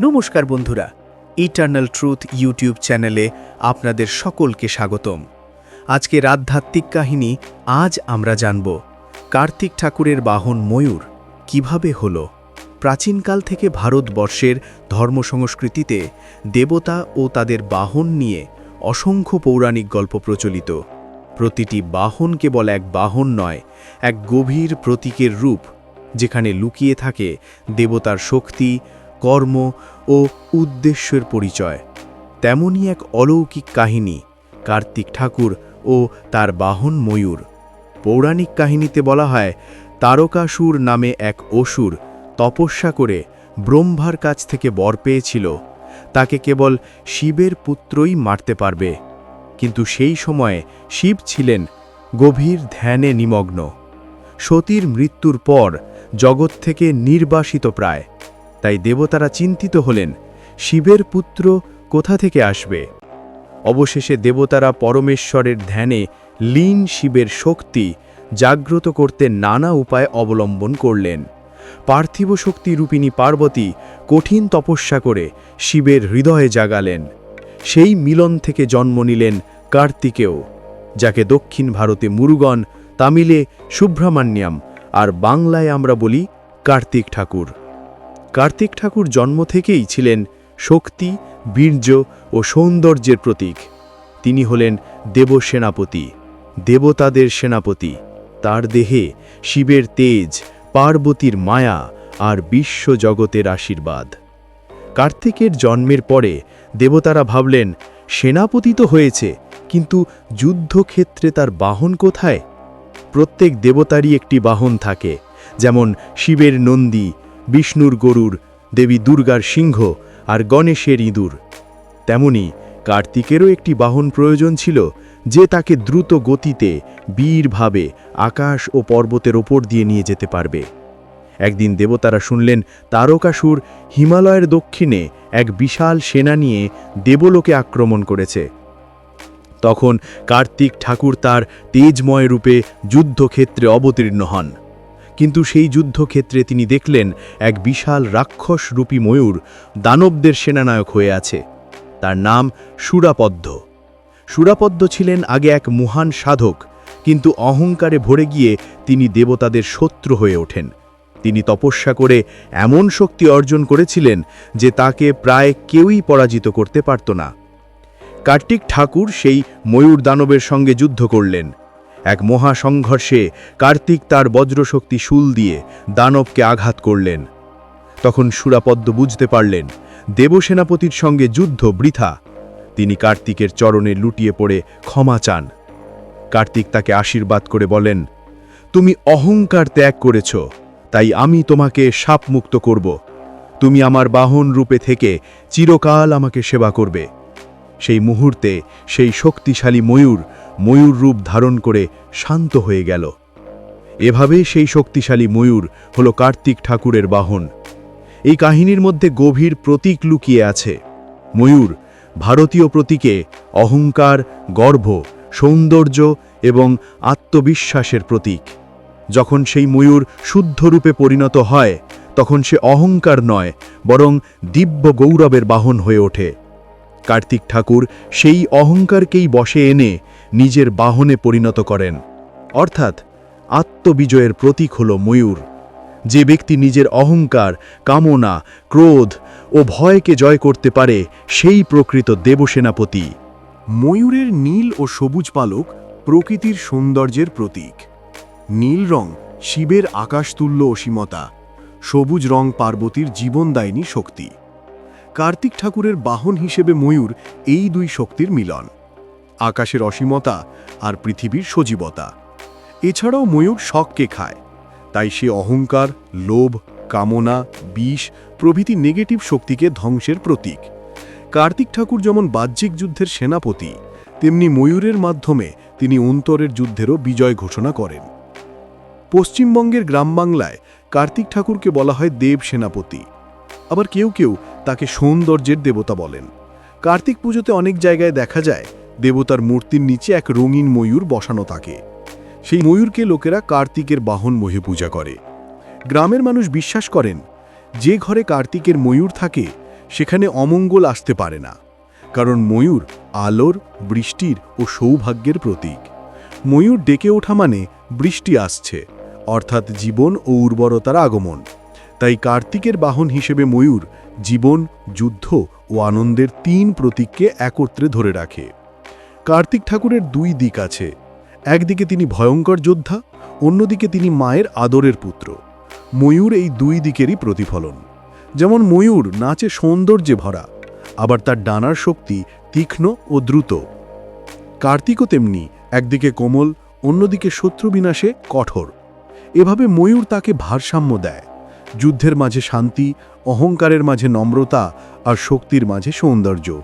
নমস্কার বন্ধুরা eternal truth YouTube চ্যানেলে আপনাদের সকলকে স্বাগতম। আজকের আধ্যাত্মিক কাহিনী আজ আমরা জানব, কার্তিক ঠাকুরের বাহন ময়ূর কীভাবে হল? প্রাচীনকাল থেকে ভারতবর্ষের ধর্মসংস্কৃতিতে দেবতা ও তাদের বাহন নিয়ে অসংখ্য পৌরাণিক গল্প প্রচলিত। প্রতিটি বাহন কেবল এক বাহন নয়, এক গভীর প্রতীকের রূপ, যেখানে লুকিয়ে থাকে দেবতার শক্তি কর্ম ও উদ্দেশ্যের পরিচয়। তেমনই এক অলৌকিক কাহিনী, কার্তিক ঠাকুর ও তার বাহন ময়ূর। পৌরাণিক কাহিনীতে বলা হয়, তারকাসুর নামে এক অসুর তপস্যা করে ব্রহ্মার কাছ থেকে বর পেয়েছিল। তাকে কেবল শিবের পুত্রই মারতে পারবে। কিন্তু সেই সময়ে শিব ছিলেন গভীর ধ্যানে নিমগ্ন। সতীর মৃত্যুর পর জগৎ থেকে নির্বাসিত প্রায়। তাই দেবতারা চিন্তিত হলেন, শিবের পুত্র কোথা থেকে আসবে? অবশেষে দেবতারা পরমেশ্বরের ধ্যানে লীন শিবের শক্তি জাগ্রত করতে নানা উপায় অবলম্বন করলেন। পার্থিব শক্তি রূপিণী পার্বতী কঠিন তপস্যা করে শিবের হৃদয়ে জাগালেন। সেই মিলন থেকে জন্ম নিলেন কার্তিকেয়, যাকে দক্ষিণ ভারতে মুরুগন, তামিলে সুব্রহ্মণ্যম, আর বাংলায় আমরা বলি কার্তিক ঠাকুর। কার্তিক ঠাকুর জন্ম থেকেই ছিলেন শক্তি, বীর্য ও সৌন্দর্যের প্রতীক। তিনি হলেন দেবসেনাপতি, দেবতাদের সেনাপতি। তার দেহে শিবের তেজ, পার্বতীর মায়া আর বিশ্ব জগতের আশীর্বাদ। কার্তিকের জন্মের পরে দেবতারা ভাবলেন, সেনাপতি তো হয়েছে, কিন্তু যুদ্ধক্ষেত্রে তার বাহন কোথায়? প্রত্যেক দেবতারই একটি বাহন থাকে, যেমন শিবের নন্দী বিষ্ণুর গরুর, দেবী দুর্গার সিংহ আর গণেশের ইঁদুর। তেমনি কার্তিকেরও একটি বাহন প্রয়োজন ছিল যে তাকে দ্রুত গতিতে, বীরভাবে আকাশ ও পর্বতের ওপর দিয়ে নিয়ে যেতে পারবে। একদিন দেবতারা শুনলেন তারকাসুর হিমালয়ের দক্ষিণে এক বিশাল সেনা নিয়ে দেবলোকে আক্রমণ করেছে। তখন কার্তিক ঠাকুর তার তেজময় রূপে যুদ্ধক্ষেত্রে অবতীর্ণ হন। কিন্তু সেই যুদ্ধক্ষেত্রে তিনি দেখলেন এক বিশাল রাক্ষস রূপী ময়ূর দানবদের সেনানায়ক হয়ে আছে। তার নাম সুরাপদ্ম। সুরাপদ্ম ছিলেন আগে এক মহান সাধক, কিন্তু অহংকারে ভরে গিয়ে তিনি দেবতাদের শত্রু হয়ে ওঠেন। তিনি তপস্যা করে এমন শক্তি অর্জন করেছিলেন যে তাকে প্রায় কেউই পরাজিত করতে পারত না। কার্তিক ঠাকুর সেই ময়ূর দানবের সঙ্গে যুদ্ধ করলেন। এক মহা সংঘর্ষে কার্তিক তার বজ্রশক্তি শুল দিয়ে দানবকে আঘাত করলেন। তখন সুরাপদ্ম বুঝতে পারলেন, দেবসেনাপতির সঙ্গে যুদ্ধ বৃথা। তিনি কার্তিকের চরণে লুটিয়ে পড়ে ক্ষমা চান। কার্তিক তাকে আশীর্বাদ করে বলেন, তুমি অহংকার ত্যাগ করেছ, তাই আমি তোমাকে সাপমুক্ত করব। তুমি আমার বাহন রূপে থেকে চিরকাল আমাকে সেবা করবে। সেই মুহূর্তে সেই শক্তিশালী ময়ূর ময়ূর রূপ ধারণ করে শান্ত হয়ে গেল। এভাবে সেই শক্তিশালী ময়ূর হল কার্তিক ঠাকুরের বাহন। এই কাহিনীর মধ্যে গভীর প্রতীক লুকিয়ে আছে। ময়ূর ভারতীয় প্রতীকে অহংকার গর্ভ সৌন্দর্য এবং আত্মবিশ্বাসের প্রতীক। যখন সেই ময়ূর শুদ্ধরূপে পরিণত হয়, তখন সে অহংকার নয়, বরং দিব্য গৌরবের বাহন হয়ে ওঠে। কার্তিক ঠাকুর সেই অহংকারকেই বসে এনে নিজের বাহনে পরিণত করেন। অর্থাৎ আত্মবিজয়ের প্রতীক হল ময়ূর। যে ব্যক্তি নিজের অহংকার, কামনা, ক্রোধ ও ভয়কে জয় করতে পারে, সেই প্রকৃত দেবসেনাপতি। ময়ূরের নীল ও সবুজ পালক প্রকৃতির সৌন্দর্যের প্রতীক। নীল রং শিবের আকাশতুল্য অসীমতা, সবুজ রং পার্বতীর জীবনদায়িনী শক্তি। কার্তিক ঠাকুরের বাহন হিসেবে ময়ূর এই দুই শক্তির মিলন। আকাশের অসীমতা আর পৃথিবীর সজীবতা। এছাড়াও ময়ূর শখকে খায়। তাই সে অহংকার, লোভ, কামনা, বিষ প্রভৃতি নেগেটিভ শক্তিকে ধ্বংসের প্রতীক। কার্তিক ঠাকুর যেমন বাহ্যিক যুদ্ধের সেনাপতি, তেমনি ময়ূরের মাধ্যমে তিনি অন্তরের যুদ্ধেরও বিজয় ঘোষণা করেন। পশ্চিমবঙ্গের গ্রামবাংলায় কার্তিক ঠাকুরকে বলা হয় দেব সেনাপতি। আবার কেউ কেউ তাকে সৌন্দর্যের দেবতা বলেন। কার্তিক পুজোতে অনেক জায়গায় দেখা যায় দেবতার মূর্তির নিচে এক রঙিন ময়ূর বসানো থাকে। সেই ময়ূরকে লোকেরা কার্তিকের বাহন মহে পূজা করে। গ্রামের মানুষ বিশ্বাস করেন, যে ঘরে কার্তিকের ময়ূর থাকে, সেখানে অমঙ্গল আসতে পারে না। কারণ ময়ূর আলোর, বৃষ্টির ও সৌভাগ্যের প্রতীক। ময়ূর ডেকে ওঠা মানে বৃষ্টি আসছে, অর্থাৎ জীবন ও উর্বরতার আগমন। তাই কার্তিকের বাহন হিসেবে ময়ূর জীবন, যুদ্ধ ও আনন্দের তিন প্রতীককে একত্রে ধরে রাখে। কার্তিক ঠাকুরের দুই দিক আছে। একদিকে তিনি ভয়ঙ্কর যোদ্ধা, অন্যদিকে তিনি মায়ের আদরের পুত্র। ময়ূর এই দুই দিকেরই প্রতিফলন। যেমন ময়ূর নাচে সৌন্দর্যে ভরা, আবার তার ডানার শক্তি তীক্ষ্ণ ও দ্রুত। কার্তিকও তেমনি একদিকে কোমল, অন্যদিকে শত্রু বিনাশে কঠোর। এভাবে ময়ূর তাকে ভারসাম্য দেয়। যুদ্ধের মাঝে শান্তি, অহংকারের মাঝে নম্রতা আর শক্তির মাঝে সৌন্দর্য।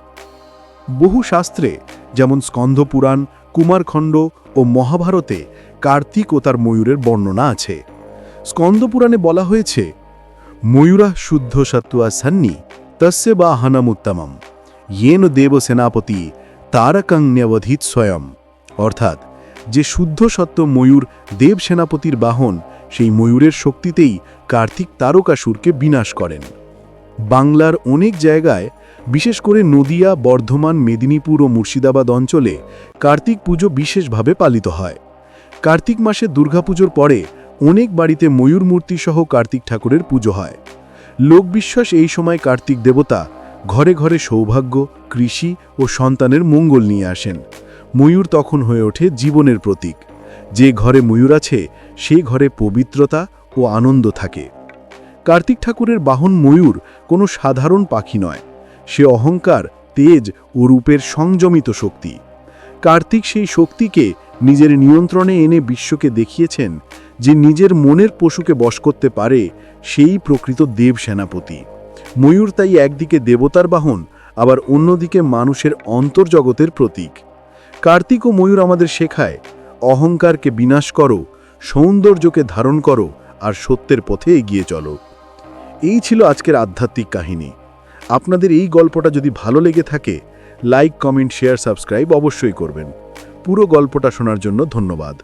বহু শাস্ত্রে যেমন স্কন্ধপুরাণ, কুমারখণ্ড ও মহাভারতে কার্তিক ও তার ময়ূরের বর্ণনা আছে। স্কন্দপুরাণে বলা হয়েছে, ময়ূরা শুদ্ধ সত্ত্বা সন্নি, তস্য বাহনমুত্তমম ইয়েন দেব সেনাপতি তারকন্যবধিত স্বয়ং। অর্থাৎ, যে শুদ্ধ সত্ত্ব ময়ূর দেব সেনাপতির বাহন, সেই ময়ূরের শক্তিতেই কার্তিক তারকাসুরকে বিনাশ করেন। বাংলার অনেক জায়গায়, বিশেষ করে নদিয়া, বর্ধমান, মেদিনীপুর ও মুর্শিদাবাদ অঞ্চলে কার্তিক পুজো বিশেষভাবে পালিত হয়। কার্তিক মাসে দুর্গাপুজোর পরে অনেক বাড়িতে ময়ূর মূর্তি সহ কার্তিক ঠাকুরের পুজো হয়। লোকবিশ্বাস এই সময় কার্তিক দেবতা ঘরে ঘরে সৌভাগ্য, কৃষি ও সন্তানের মঙ্গল নিয়ে আসেন। ময়ূর তখন হয়ে ওঠে জীবনের প্রতীক। যে ঘরে ময়ূর আছে, সে ঘরে পবিত্রতা ও আনন্দ থাকে। কার্তিক ঠাকুরের বাহন ময়ূর কোনো সাধারণ পাখি নয়। সে অহংকার, তেজ ও রূপের সংযমিত শক্তি। কার্তিক সেই শক্তিকে নিজের নিয়ন্ত্রণে এনে বিশ্বকে দেখিয়েছেন যে নিজের মনের পশুকে বশ করতে পারে সেই প্রকৃত দেব সেনাপতি। ময়ূর তাই একদিকে দেবতার বাহন, আবার অন্যদিকে মানুষের অন্তর্জগতের প্রতীক। কার্তিক ও ময়ূর আমাদের শেখায়, অহংকারকে বিনাশ করো, সৌন্দর্যকে ধারণ করো, আর সত্যের পথে এগিয়ে চলো। এই ছিল আজকের আধ্যাত্মিক কাহিনী। আপনাদের এই গল্পটা যদি ভালো লেগে থাকে লাইক কমেন্ট শেয়ার সাবস্ক্রাইব অবশ্যই করবেন। পুরো গল্পটা শোনার জন্য ধন্যবাদ।